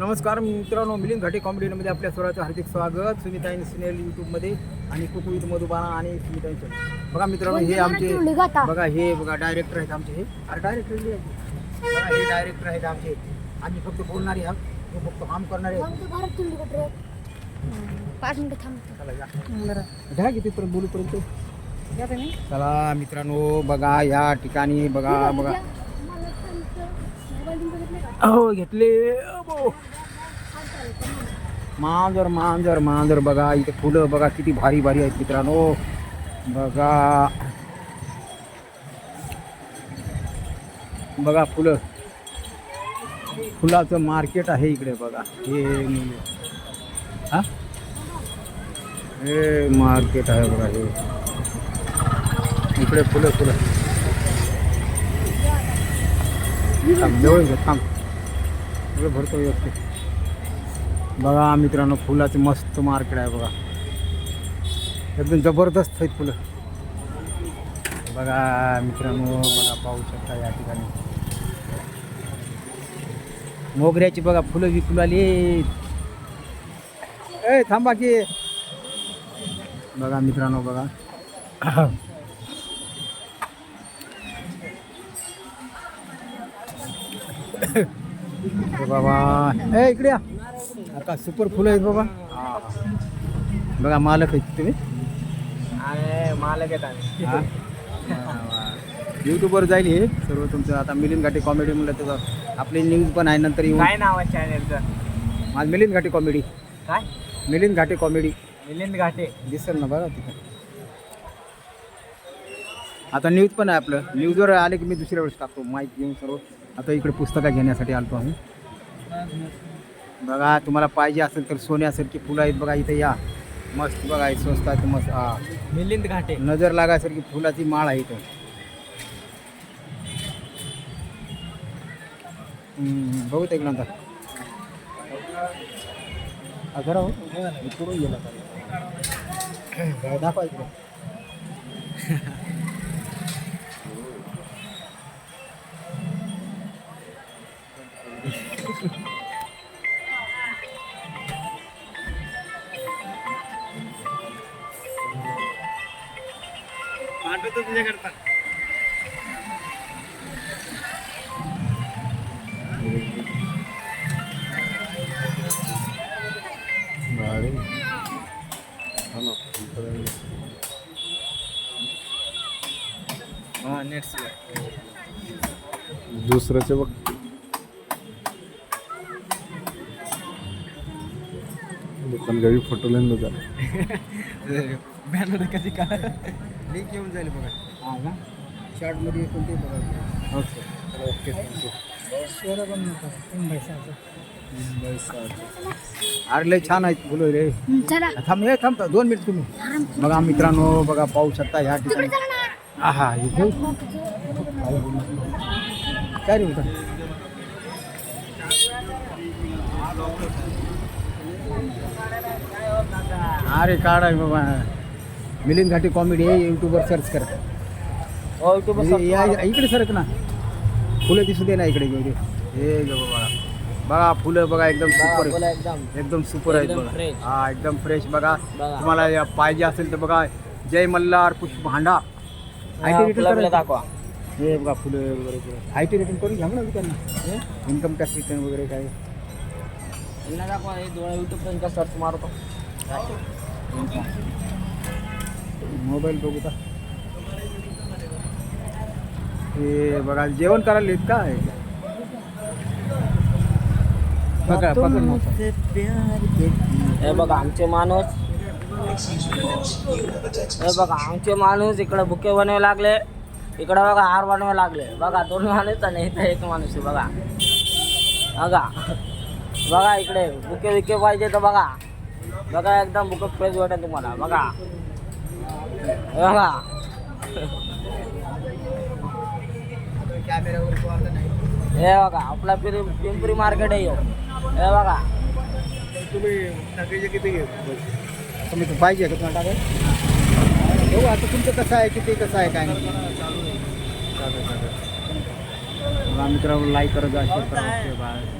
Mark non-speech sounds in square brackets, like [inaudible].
नमस्कार मित्रांनो मिलिंद घाटे कॉमेडीमध्ये आपल्या स्वराचं हार्दिक स्वागत. सुनीताईन सिनेल यूट्यूबमध्ये आणि कुकू विथ मधुबाना आणि सुनीताईंचं. बघा मित्रांनो हे आमचे बघा हे बघा डायरेक्टर आहेत आमचे हे. अरे डायरेक्टर बघा हे डायरेक्टर आहेत आमचे. आम्ही फक्त बोलणारे आहोत. हे फक्त काम करणारे. पाच मिनिटं या. घ्या किती पर्यंत. बोलूपर्यंत चला मित्रांनो बघा या ठिकाणी बघा बघा. हो घेतले. मांजर मांजर मांजर. बघा इथे फुलं बघा किती भारी भारी आहेत मित्रांनो. बघा. बघा फुलं. फुलाचं मार्केट आहे इकडे बघा. हे हा? हे मार्केट आहे बघा हे. इकडे फुलं फुलं. थांब जवळ थांब. सगळं भरतो व्यवस्थित. बघा मित्रांनो फुलाचे मस्त मार्केट आहे बघा. एकदम जबरदस्त आहेत फुलं. बघा मित्रांनो बघा पाहू शकता या ठिकाणी. मोगऱ्याची बघा फुलं विकून आली ए थांबा की. बघा मित्रांनो बघा. [laughs] बाबा. ए इकडे या. आता सुपर फुलं आहेत बाबा. बघा मालक आहेत तुम्ही. मालक हा? यूट्यूबवर जाईल हे. सर्व तुमचं आता मिलिंद घाटे कॉमेडी म्हणलं तर आपली न्यूज पण आहे नंतर येऊन. काय नाव आहे चॅनलचं माझं मिलिंद घाटे कॉमेडी काय? मिलिंद घाटे कॉमेडी मिलिंद घाटे. दिसेल ना बघा तिथं. आता न्यूज पण आहे आपलं. न्यूजवर आले की मी दुसऱ्या वेळेस टाकतो. माईक घेऊन सर्व. आता इकडे पुस्तकं घेण्यासाठी आलतो आम्ही. बघा तुम्हाला पाहिजे असेल तर सोन्यासारखी फुलं आहेत बघा इथे या. मस्त बघा स्वस्त आहेत मस्त हा. मिलिंद घाटे. नजर लागायसारखी फुलाची माळ आहे इथं. बघू ते नंतर. हा, हो. गेला. दाखवा [laughs] इकडे आठवतो तुझ्याकडता हा नेट दुसऱ्याचे बघ. दुकान गावी फोटो लाईन झालं बॅनर कधी काय लिंक येऊन जाईल बघा. हा का शॉर्टमध्ये कोणते बघा. ओके ओके थँक्यू अरे लय छान आहेत फुलं रे. चला. थांब हे थांब दोन मिनिट तुम्ही. बघा मित्रांनो बघा पाहू शकता ह्या ठिकाणी. हा हा. काय रे बेटा? अरे काढ मिलिंद घाटी कॉमेडी आहे यूट्यूबवर सर्च कर हो युट्यूब हे- या- इकडे सरक ना फुलं दिसू दे ना इकडे इकडे. हे ग बाबा बघा फुलं बघा एकदम सुपर एकदम एकदम सुपर आहेत एकदम बघा fresh. हा एकदम फ्रेश बघा बघा. तुम्हाला या पाहिजे असेल तर बघा जय मल्हार पुष्प भांडा आय टी रिटर्न करायचं. दाखवा हे बघा फुलं वगैरे आय टी रिटर्न करून घ्या ना त्यांना इन्कम टॅक्स रिटर्न वगैरे काय यांना दाखवा हे डोळा युट्यूब त्यांचा सर्च मारतो मोबाईल बघू का? हे बघा जेवण करायला येत काय? बघा पकड. हे बघा आमचे माणूस. हे बघा आमचे माणूस इकडे बुके बनवायला लागले. इकडे बघा हार बनवायला लागले. बघा दोन माणूस आणि इथं एक माणूस आहे बघा. बघा. बघा इकडे बुके विके पाहिजे तर बघा. बघा एकदम बुके फ्रेश वाटेल तुम्हाला. बघा. हे बघा. हे बघा आपला पिंपरी पिंपरी मार्केट आहे. हे बघा. तुम्ही टाकायचे किती तुम्ही पाहिजे का तुम्हाला टाकाय हो आता तुमचं कसं आहे किती कसं आहे काय मित्रांनो लाईक करत जा